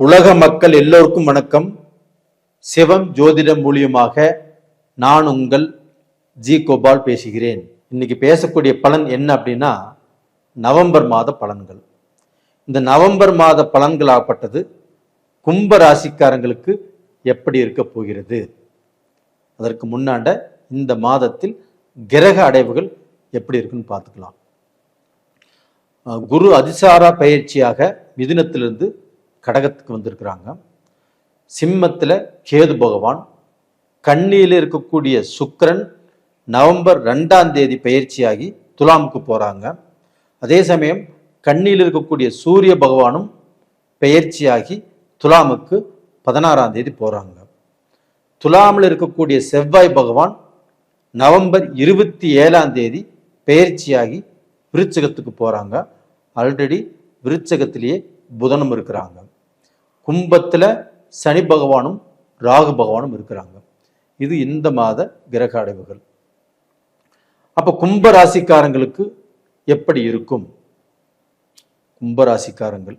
உலக மக்கள் எல்லோருக்கும் வணக்கம். சிவம் ஜோதிடம் மூலியமாக நான் உங்கள் ஜி கோபால் பேசுகிறேன். இன்னைக்கு பேசக்கூடிய பலன் என்ன அப்படின்னா நவம்பர் மாத பலன்கள். இந்த நவம்பர் மாத பலன்கள் ஆகப்பட்டது கும்ப ராசிக்காரங்களுக்கு எப்படி இருக்க போகிறது? அதற்கு முன்னாண்ட இந்த மாதத்தில் கிரக அடைவுகள் எப்படி இருக்குன்னு பார்த்துக்கலாம். குரு அதிசாரா பயிற்சியாக மிதுனத்திலிருந்து கடகத்துக்கு வந்திருக்கிறாங்க. சிம்மத்தில் கேது பகவான் கண்ணியில் இருக்கக்கூடிய சுக்கிரன் நவம்பர் ரெண்டாம் தேதி பயிற்சியாகி துலாமுக்கு போகிறாங்க அதே சமயம் கண்ணியில் இருக்கக்கூடிய சூரிய பகவானும் பெயர்ச்சியாகி துலாமுக்கு பதினாறாம் தேதி போகிறாங்க துலாமில் இருக்கக்கூடிய செவ்வாய் பகவான் நவம்பர் இருபத்தி ஏழாம் தேதி பெயர்ச்சியாகி விருச்சகத்துக்கு போகிறாங்க ஆல்ரெடி விருச்சகத்திலேயே புதனும் இருக்கிறாங்க. கும்பத்தில் சனி பகவானும் ராகு பகவானும் இருக்கிறாங்க. இது இந்த மாத கிரக அடைவுகள். அப்போ கும்ப ராசிக்காரங்களுக்கு எப்படி இருக்கும்? கும்ப ராசிக்காரங்கள்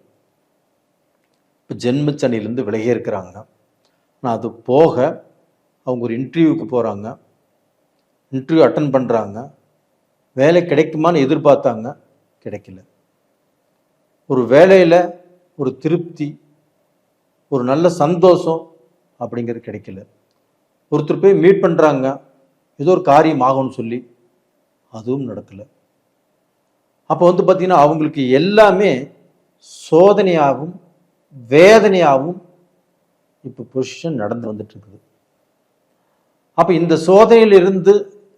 இப்போ ஜென்மச்சனிலேருந்து விலகி இருக்கிறாங்க. ஆனால் அது போக அவங்க ஒரு இன்டர்வியூக்கு போகிறாங்க இன்டர்வியூ அட்டன் பண்ணுறாங்க வேலை கிடைக்குமான்னு எதிர்பார்த்தாங்க. கிடைக்கல. ஒரு வேலையில் ஒரு திருப்தி ஒரு நல்ல சந்தோஷம் அப்படிங்கிறது கிடைக்கல. ஒருத்தர் போய் மீட் பண்ணுறாங்க ஏதோ ஒரு காரியம் ஆகும்னு சொல்லி அதுவும் நடக்கலை. அப்போ வந்து பார்த்தீங்கன்னா அவங்களுக்கு எல்லாமே சோதனையாகவும் வேதனையாகவும் இப்போ பொசிஷன் நடந்து வந்துட்டு இருக்குது அப்போ இந்த சோதனையிலிருந்து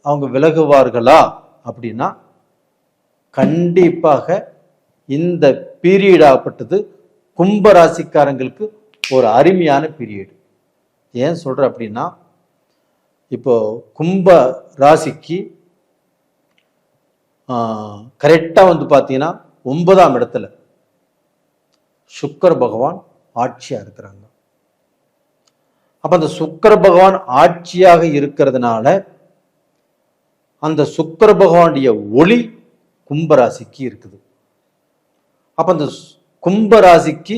அவங்க விலகுவார்களா அப்படின்னா கண்டிப்பாக இந்த பீரியட் ஆகப்பட்டது கும்ப ராசிக்காரங்களுக்கு ஒரு அருமையான பீரியடு ஏன் சொல்கிறேன் அப்படின்னா இப்போ கும்ப ராசிக்கு கரெக்டாக வந்து பார்த்தீங்கன்னா ஒன்பதாம் இடத்துல சுக்கர பகவான் ஆட்சியாக இருக்கிறாங்க. அப்போ அந்த சுக்கர பகவான் ஆட்சியாக இருக்கிறதுனால அந்த சுக்கர பகவானுடைய ஒளி கும்பராசிக்கு இருக்குது. அப்போ அந்த கும்பராசிக்கு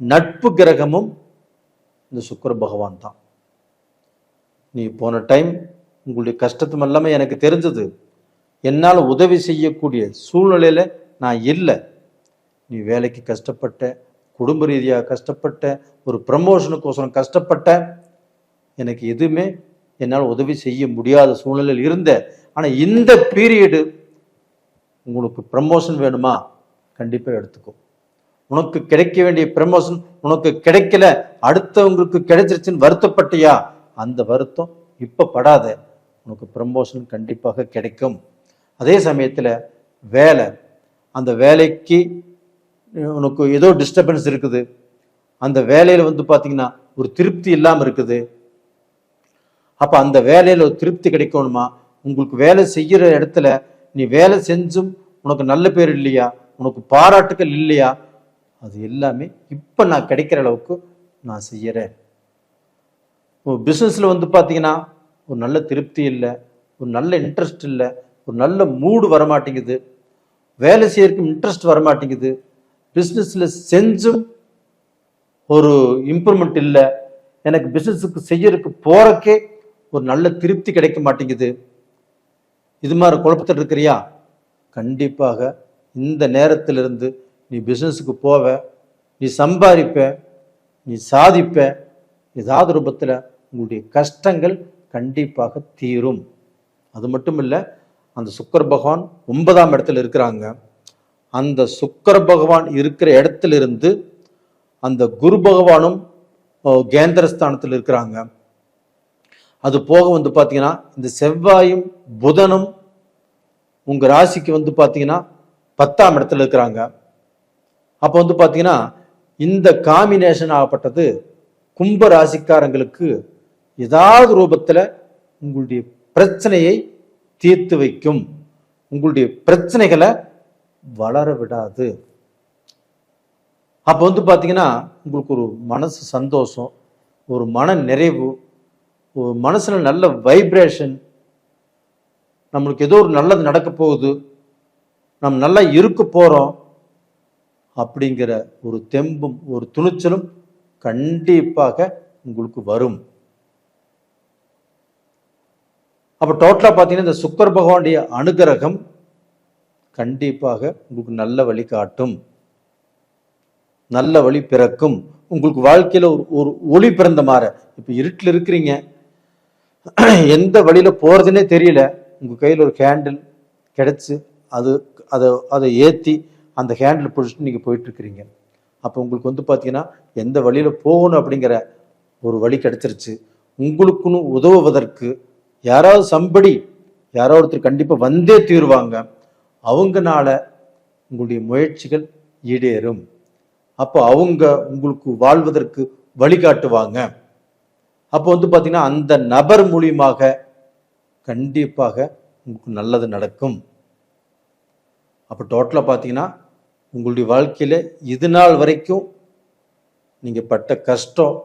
நட்பு கிரகமும் இந்த சுக்கர பகவான் தான். நீ போன டைம் உங்களுடைய கஷ்டத்தும் எல்லாமே எனக்கு தெரிஞ்சது. என்னால் உதவி செய்யக்கூடிய சூழ்நிலையில் நான் இல்லை. நீ வேலைக்கு கஷ்டப்பட்ட குடும்ப ரீதியாக கஷ்டப்பட்ட ஒரு ப்ரமோஷனுக்கோசரம் கஷ்டப்பட்ட எனக்கு எதுவுமே என்னால் உதவி செய்ய முடியாத சூழ்நிலையில் இருந்த. ஆனால் இந்த பீரியடு உங்களுக்கு ப்ரமோஷன் வேணுமா? கண்டிப்பாக எடுத்துக்கோ. உனக்கு கிடைக்க வேண்டிய ப்ரமோஷன் உனக்கு கிடைக்கல அடுத்தவங்களுக்கு கிடைச்சிருச்சுன்னு வருத்தப்பட்டியா? அந்த வருத்தம் இப்போ படாத. உனக்கு ப்ரமோஷன் கண்டிப்பாக கிடைக்கும். அதே சமயத்தில் வேலை. அந்த வேலைக்கு உனக்கு ஏதோ டிஸ்டர்பன்ஸ் இருக்குது. அந்த வேலையில் வந்து பார்த்தீங்கன்னா ஒரு திருப்தி இல்லாமல் இருக்குது. அப்போ அந்த வேலையில் ஒரு திருப்தி கிடைக்கணுமா? உங்களுக்கு வேலை செய்கிற இடத்துல நீ வேலை செஞ்சும் உனக்கு நல்ல பேர் இல்லையா? உனக்கு பாராட்டுக்கள் இல்லையா? அது எல்லாமே இப்போ நான் கிடைக்கிற அளவுக்கு நான் செய்கிறேன் ஒரு பிஸ்னஸில் வந்து பார்த்தீங்கன்னா ஒரு நல்ல திருப்தி இல்லை ஒரு நல்ல இன்ட்ரெஸ்ட் இல்லை ஒரு நல்ல மூடு வரமாட்டேங்குது. வேலை செய்யறதுக்கு இன்ட்ரெஸ்ட் வரமாட்டேங்குது. பிஸ்னஸில் செஞ்சும் ஒரு இம்ப்ரூவ்மெண்ட் இல்லை. எனக்கு பிஸ்னஸுக்கு செய்யறதுக்கு போகிறக்கே ஒரு நல்ல திருப்தி கிடைக்க மாட்டேங்குது. இது மாதிரி குழப்பத்தில் இருக்கிறியா? கண்டிப்பாக இந்த நேரத்திலிருந்து நீ பிஸ்னஸுக்கு போவ நீ சம்பாதிப்ப நீ சாதிப்ப ஏதாவது ரூபத்தில் உங்களுடைய கஷ்டங்கள் கண்டிப்பாக தீரும். அது மட்டும் இல்லை அந்த சுக்கர பகவான் ஒன்பதாம் இடத்துல இருக்கிறாங்க. அந்த சுக்கர பகவான் இருக்கிற இடத்துல இருந்து அந்த குரு பகவானும் கேந்திரஸ்தானத்தில் இருக்கிறாங்க. அது போக வந்து பார்த்தீங்கன்னா இந்த செவ்வாயும் புதனும் உங்கள் ராசிக்கு வந்து பார்த்தீங்கன்னா பத்தாம் இடத்துல இருக்கிறாங்க. அப்போ வந்து பார்த்தீங்கன்னா இந்த காம்பினேஷன் ஆகப்பட்டது கும்ப ராசிக்காரங்களுக்கு ஏதாவது ரூபத்தில் உங்களுடைய பிரச்சனையை தீர்த்து வைக்கும். உங்களுடைய பிரச்சனைகளை வளர விடாது. அப்போ வந்து பார்த்தீங்கன்னா உங்களுக்கு ஒரு மனசு சந்தோஷம் ஒரு மன நிறைவு ஒரு மனசில் நல்ல வைப்ரேஷன் நம்மளுக்கு ஏதோ ஒரு நல்லது நடக்க போகுது நம்ம நல்லா இருக்க போகிறோம் அப்படிங்கிற ஒரு தெம்பும் ஒரு துணிச்சலும் கண்டிப்பாக உங்களுக்கு வரும். அப்போ டோட்டலாக பார்த்தீங்கன்னா இந்த சுக்கர் பகவானுடைய அனுகிரகம் கண்டிப்பாக உங்களுக்கு நல்ல வழி காட்டும். நல்ல வழி பிறக்கும். உங்களுக்கு வாழ்க்கையில் ஒரு ஒரு ஒளி பிறந்த மாற. இப்போ இருட்டில் இருக்கிறீங்க. எந்த வழியில் போகிறதுனே தெரியல. உங்கள் கையில் ஒரு கேண்டில் கிடச்சி அது அதை அதை ஏற்றி அந்த ஹேண்டில் பிடிச்சிட்டு நீங்கள் போயிட்டுருக்கிறீங்க. அப்போ உங்களுக்கு வந்து பார்த்தீங்கன்னா எந்த வழியில் போகணும் அப்படிங்கிற ஒரு வழி கிடைச்சிருச்சு. உங்களுக்குன்னு உதவுவதற்கு யாராவது சம்படி யாரோ ஒருத்தர் கண்டிப்பாக வந்தே தீருவாங்க. அவங்கனால உங்களுடைய முயற்சிகள் ஈடேறும். அப்போ அவங்க உங்களுக்கு வாழ்வதற்கு வழிகாட்டுவாங்க. அப்போ வந்து பார்த்தீங்கன்னா அந்த நபர் மூலியமாக கண்டிப்பாக உங்களுக்கு நல்லது நடக்கும். அப்போ டோட்டலாக பார்த்தீங்கன்னா உங்களுடைய வாழ்க்கையில் இது நாள் வரைக்கும் நீங்கள் பட்ட கஷ்டம்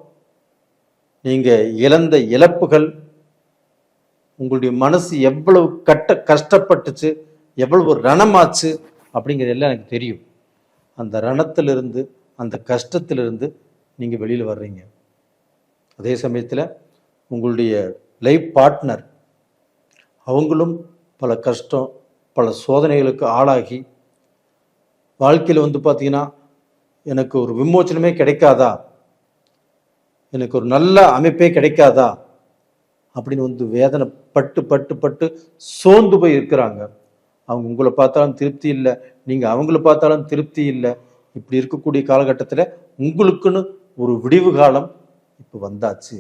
நீங்கள் இழந்த இழப்புகள் உங்களுடைய மனசு எவ்வளவு கட்ட கஷ்டப்பட்டுச்சு எவ்வளவு ரணமாச்சு அப்படிங்கிறது எல்லாம் எனக்கு தெரியும். அந்த ரணத்திலிருந்து அந்த கஷ்டத்திலிருந்து நீங்கள் வெளியில் வர்றீங்க. அதே சமயத்தில் உங்களுடைய லைஃப் பார்ட்னர் அவங்களும் பல கஷ்டம் பல சோதனைகளுக்கு ஆளாகி வாழ்க்கையில் வந்து பார்த்தீங்கன்னா எனக்கு ஒரு விமோச்சனமே கிடைக்காதா? எனக்கு ஒரு நல்ல அமைப்பே கிடைக்காதா? அப்படின்னு வந்து வேதனை பட்டு பட்டு பட்டு சோர்ந்து போய் இருக்கிறாங்க. அவங்க உங்களை பார்த்தாலும் திருப்தி இல்லை. நீங்கள் அவங்கள பார்த்தாலும் திருப்தி இல்லை. இப்படி இருக்கக்கூடிய காலகட்டத்தில் உங்களுக்குன்னு ஒரு விடிவு காலம் இப்போ வந்தாச்சு.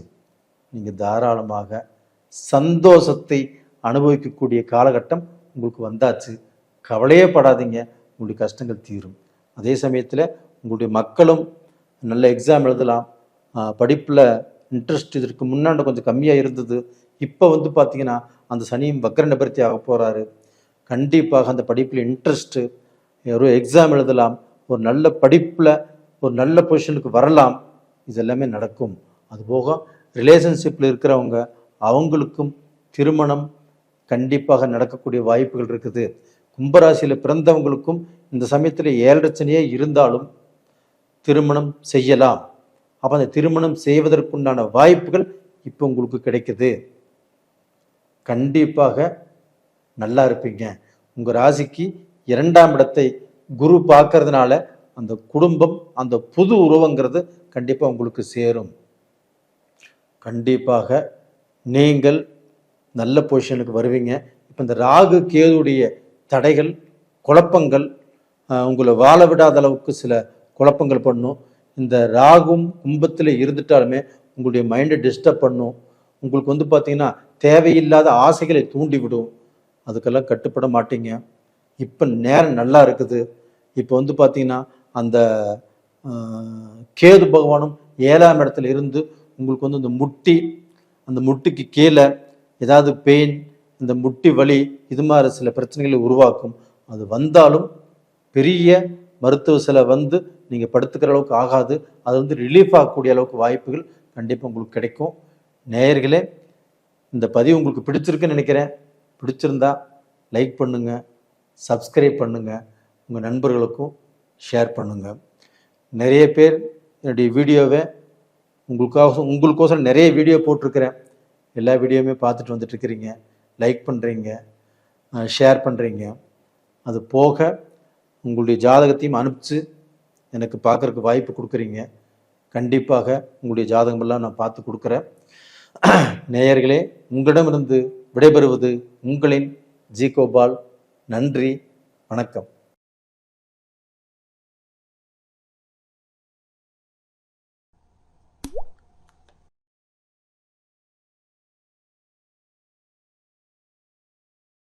நீங்கள் தாராளமாக சந்தோஷத்தை அனுபவிக்கக்கூடிய காலகட்டம் உங்களுக்கு வந்தாச்சு. கவலையே படாதீங்க. உங்களுடைய கஷ்டங்கள் தீரும். அதே சமயத்தில் உங்களுடைய மக்களும் நல்ல எக்ஸாம் எழுதலாம். படிப்பில் இன்ட்ரெஸ்ட் இதற்கு முன்னாடி கொஞ்சம் கம்மியாக இருந்தது. இப்போ வந்து பார்த்திங்கன்னா அந்த சனியும் வக்கர நிபர்த்தி ஆக போகிறாரு கண்டிப்பாக அந்த படிப்பில் இன்ட்ரெஸ்ட்டு ஒரு எக்ஸாம் எழுதலாம். ஒரு நல்ல படிப்பில் ஒரு நல்ல பொசிஷனுக்கு வரலாம். இது எல்லாமே நடக்கும் அதுபோக ரிலேஷன்ஷிப்பில் இருக்கிறவங்க அவங்களுக்கும் திருமணம் கண்டிப்பாக நடக்கக்கூடிய வாய்ப்புகள் இருக்குது. கும்பராசியில் பிறந்தவங்களுக்கும் இந்த சமயத்தில் ஏழரச்சனையே இருந்தாலும் திருமணம் செய்யலாம். அப்போ அந்த திருமணம் செய்வதற்குண்டான வாய்ப்புகள் இப்போ உங்களுக்கு கிடைக்குது. கண்டிப்பாக நல்லா இருப்பீங்க. உங்கள் ராசிக்கு இரண்டாம் இடத்தை குரு பார்க்கறதுனால அந்த குடும்பம் அந்த புது உருவங்கிறது கண்டிப்பாக உங்களுக்கு சேரும். கண்டிப்பாக நீங்கள் நல்ல பொசிஷனுக்கு வருவீங்க. இப்போ இந்த ராகு கேதுடைய தடைகள் குழப்பங்கள் உங்களை வாழ விடாத அளவுக்கு சில குழப்பங்கள் பண்ணும். இந்த ராகும் கும்பத்தில் இருந்துட்டாலுமே உங்களுடைய மைண்டை டிஸ்டர்ப் பண்ணும். உங்களுக்கு வந்து பார்த்தீங்கன்னா தேவையில்லாத ஆசைகளை தூண்டி விடும் அதுக்கெல்லாம் கட்டுப்பட மாட்டீங்க. இப்போ நேரம் நல்லா இருக்குது. இப்போ வந்து பார்த்தீங்கன்னா அந்த கேது பகவானும் ஏழாம் இடத்துல இருந்து உங்களுக்கு வந்து இந்த முட்டி அந்த முட்டிக்கு கீழே ஏதாவது பெயின் இந்த முட்டி வலி இது மாதிரி சில பிரச்சனைகளை உருவாக்கும். அது வந்தாலும் பெரிய மருத்துவ சில வந்து நீங்கள் படுத்துக்கிற அளவுக்கு ஆகாது. அது வந்து ரிலீஃப் ஆகக்கூடிய அளவுக்கு வாய்ப்புகள் கண்டிப்பாக உங்களுக்கு கிடைக்கும். நேயர்களே இந்த பதிவு உங்களுக்கு பிடிச்சிருக்குன்னு நினைக்கிறேன். பிடிச்சிருந்தா லைக் பண்ணுங்க சப்ஸ்கிரைப் பண்ணுங்க. உங்கள் நண்பர்களுக்கும் ஷேர் பண்ணுங்க. நிறைய பேர் என்னுடைய வீடியோவை உங்களுக்காக உங்களுக்கோசரம் நிறைய வீடியோ போட்டிருக்கிறேன். எல்லா வீடியோவுமே பார்த்துட்டு வந்துட்டு இருக்கிறீங்க. லைக் பண்ணுறீங்க ஷேர் பண்ணுறீங்க அது போக உங்களுடைய ஜாதகத்தையும் அனுப்பிச்சு எனக்கு பார்க்குறக்கு வாய்ப்பு கொடுக்குறீங்க. கண்டிப்பாக உங்களுடைய ஜாதகமெல்லாம் நான் பார்த்து கொடுக்குறேன். நேயர்களே உங்களிடமிருந்து விடைபெறுவது உங்களின் ஜி கோபால். நன்றி வணக்கம்.